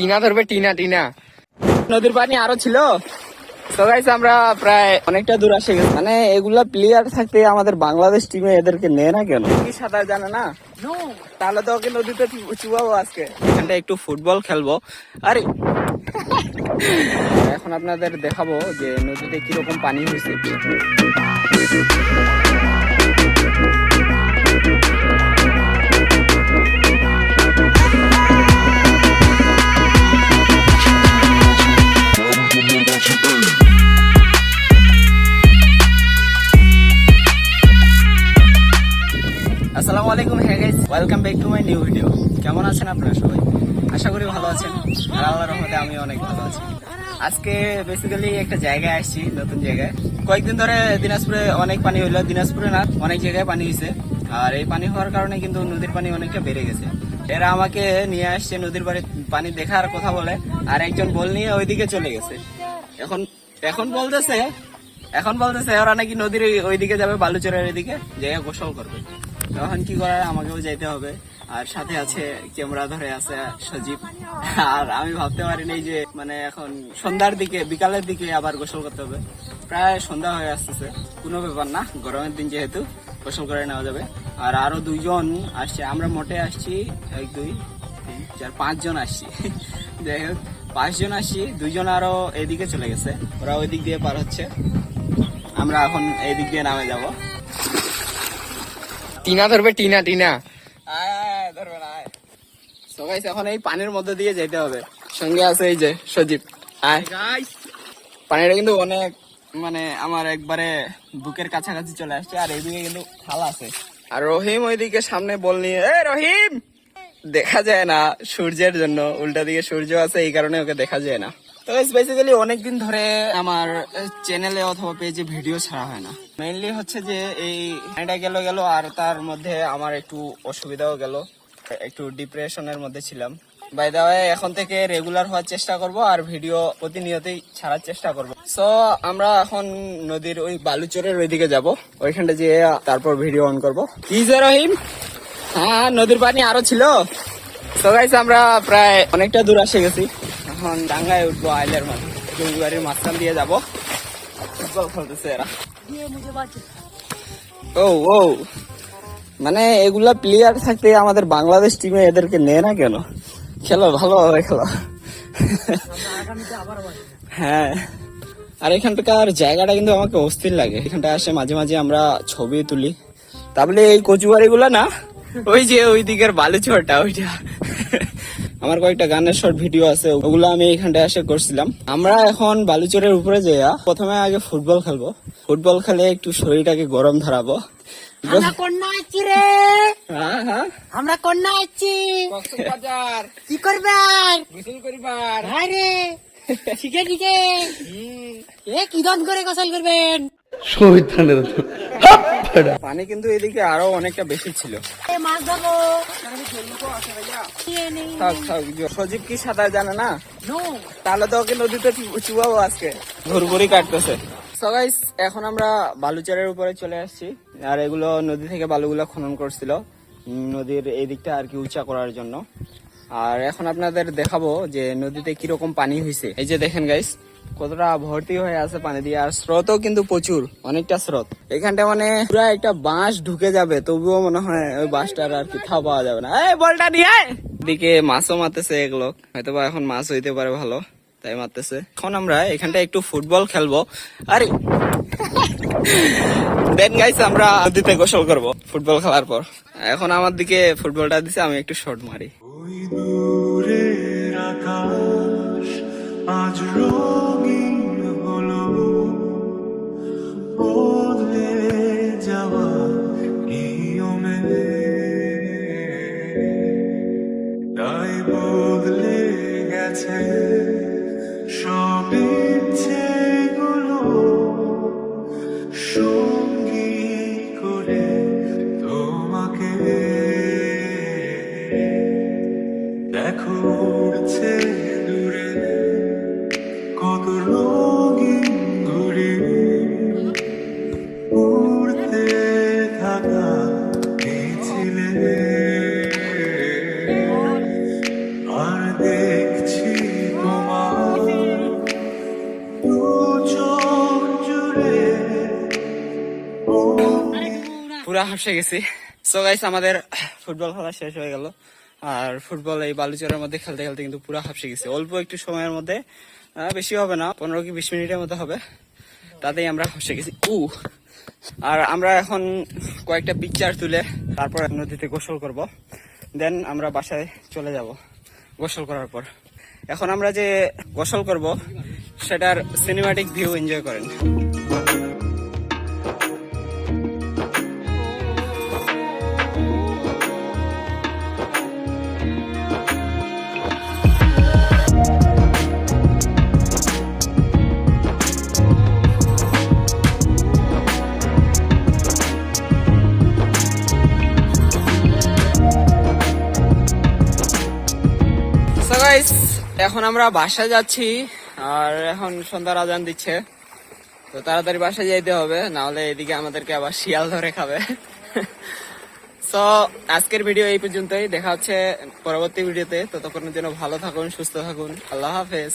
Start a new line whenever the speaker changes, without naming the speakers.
টিনা ধরবে টিনা টিনা। নদীর পানি আরও ছিল। তো গাইস আমরা প্রায় অনেকটা দূর আসে গেছি। মানে এগুলা প্লেয়ার থাকতে আমাদের বাংলাদেশ টিমে এদেরকে নেয় না কেন? কি সাঁতার জানে না? তাহলে তো ওকে নদীতে চুবাবো আজকে। এখানটা একটু ফুটবল খেলব। আরে! এখন আপনাদের দেখাবো যে নদীতে কীরকম পানি হয়েছে। Welcome back to my new video কেমন আছেন আপনারা সবাই? আশা করি ভালো আছেন। আর আল্লাহর রহমতে আমি অনেক ভালো আছি। আজকে বেসিক্যালি একটা জায়গায় আসছি, নতুন জায়গায়। কয়েকদিন ধরে দিনাজপুরে অনেক পানি হইল। দিনাজপুরে না, অনেক জায়গায় পানি হয়েছে আর এই পানি হওয়ার কারণে কিন্তু নদীর পানি অনেকটা বেড়ে গেছে। এরা আমাকে নিয়ে আসছে নদীর বাড়ি পানি দেখার কথা বলে। আর একজন বল নিয়ে ওইদিকে চলে গেছে। এখন এখন বলতেছে এখন বলতেছে ওরা নাকি নদীর ওইদিকে যাবে, বালুচরের ওইদিকে জায়গা গোসল করবে। তখন কি করার? আমাকেও যাইতে হবে। আর সাথে আছে ক্যামেরা ধরে আছে সজীব। আর আমি ভাবতে পারিনি যে মানে এখন সন্ধ্যার দিকে, বিকালের দিকে আবার গোসল করতে হবে। প্রায় সন্ধ্যা হয়ে আসতেছে। কোনো ব্যাপার না, গরমের দিন যেহেতু, গোসল করে নেওয়া যাবে। আর আরও দুইজন আসছে। আমরা মোটে আসছি, এক, দুই, তিন, চার, পাঁচজন আসছি। যাই হোক, পাঁচজন আসছি, দুইজন আরও এদিকে চলে গেছে। ওরা ওই দিক দিয়ে পার হচ্ছে। আমরা এখন এই দিক দিয়ে নামে যাব। টিনা ধরবে টিনা টিনা। আয় আয়, আয়, ধরবে না guys, এখন এই পানির মধ্যে দিয়ে যেতে হবে। সঙ্গে আছে এই যে সজীব। আয়। পানিটা কিন্তু অনেক মানে আমার একবারে বুকের কাছাকাছি চলে আসছে আর এইদিকে কিন্তু খাল আছে। আর রহিম ওইদিকে সামনে বল নিয়ে এ রহিম! দেখা যায় না সূর্যের জন্য। উল্টা দিকে সূর্য আছে এই কারণে ওকে দেখা যায় না। বেসিক্যালি অনেকদিন ধরে আমার চ্যানেলে অথবা পেজে ভিডিও ছাড়া হয় না। মেইনলি হচ্ছে যে এই এটা গেল গেল আর তার মধ্যে আমার একটু অসুবিধাও গেল। একটু ডিপ্রেশনের মধ্যে ছিলাম। বাই দা এখন থেকে রেগুলার হওয়ার চেষ্টা করব আর ভিডিও প্রতিনিয়তই ছাড়ার চেষ্টা করব। সো আমরা এখন নদীর ওই বালুচরের ওইদিকে যাব। ওইখানটা যেয়ে তারপর ভিডিও অন করব। কি যে রহিম? হ্যাঁ নদীর পানি আরও ছিল। তো গাইস আমরা প্রায় অনেকটা দূর আসে গেছি। এখন ডাঙ্গায় উঠবো, আইলের মাঝে জমিবাড়ির মাঝখান দিয়ে যাব। ফুটবল খেলতেছে এরা। ও ও। মানে এগুলা প্লেয়ার থাকতে আমাদের বাংলাদেশ টিমে এদেরকে নেয় না কেন? খেলো, ভালোভাবে খেলো। হ্যাঁ। আর এখানটাকার জায়গাটা কিন্তু আমাকে অস্থির লাগে। এখানটা আসে মাঝে মাঝে আমরা ছবি তুলি। তাহলে এই কচুবাড়ি গুলা না, ওই যে ওই দিকের বালুচরটা, ওইটা। আমার কয়েকটা গানের শর্ট ভিডিও আছে ওগুলো আমি এখানটায় এসে করছিলাম। আমরা এখন বালুচরের উপরে যাইয়া প্রথমে আগে ফুটবল খেলব। ফুটবল খেলে একটু শরীরটাকে গরম ধরাবো।
আমরা কন্যা আছি রে।
হ্যাঁ হ্যাঁ।
আমরা কন্যা আছি। কি করবার?
গোসল করিবার।
হ্যাঁ রে। ঠিকে ঠিকে এ কি দান করে গোসল করবেন?
পানি কিন্তু এদিকে আরও অনেকটা বেশি ছিল। সজীব কি সাঁতার জানে না? তাহলে তো ওকে নদীতে চুবাবো আজকে। ঘুরঘুরি কাটতেছে। এখন আমরা বালুচরের উপরে চলে আসছি। আর এগুলো নদী থেকে বালুগুলো খনন করছিল। নদীর এই দিকটা আর কি উঁচা করার জন্য। আর এখন আপনাদের দেখাবো যে নদীতে কীরকম পানি হয়েছে এই যে দেখেন গাইস কতটা ভর্তি হয়ে আছে পানি দিয়ে, আর স্রোতও কিন্তু প্রচুর, অনেকটা স্রোত। এখানটা মানে পুরো একটা বাঁশ ঢুকে যাবে, তবুও মনে হয় ওই বাঁশটার আর কি থাও পাওয়া যাবে না। এই বলটা আয়! দিকে মাছও মারতেছে এগুলো হয়তো বা এখন মাছ হইতে পারে ভালো, তাই মারতেছে। এখন আমরা এখানটা একটু ফুটবল খেলব। আরে! দেন গাইস আমরা নদীতে গোসল করব, ফুটবল খেলার পর। এখন আমার দিকে ফুটবলটা দিছে, আমি একটু শর্ট মারি।
ওই দূরের আকাশ। আজ রঙিন হলো। বদলে যাওয়া নিয়মে তাই বদলে গেছে সব ইচ্ছেগুলো। সঙ্গী করে তোমাকে। দেখো
পুরা হাসে গেছি। সো গাইস আমাদের ফুটবল খেলা শেষ হয়ে গেল। আর ফুটবল এই বালুচরের মধ্যে খেলতে খেলতে কিন্তু পুরা হাসে গেছি। অল্প একটু সময়ের মধ্যে বেশি হবে না, পনেরো কি বিশ মিনিটের মতো হবে। তাতেই আমরা হাসে গেছি। উ, আর আমরা এখন কয়েকটা পিকচার তুলে তারপর নদীতে গোসল করব। দেন আমরা বাসায় চলে যাব গোসল করার পর। এখন আমরা যে গোসল করব, সেটার সিনেমাটিক ভিউ এনজয় করেন। এখন আমরা বাসায় যাচ্ছি, আর এখন সন্ধ্যার আজান দিচ্ছে। তো তাড়াতাড়ি বাসায় যাইতে হবে, নাহলে এদিকে আমাদেরকে আবার শিয়াল ধরে খাবে। তো আজকের ভিডিও এই পর্যন্তই। দেখা হচ্ছে পরবর্তী ভিডিওতে ততক্ষণের জন্য ভালো থাকুন, সুস্থ থাকুন। আল্লাহ হাফেজ।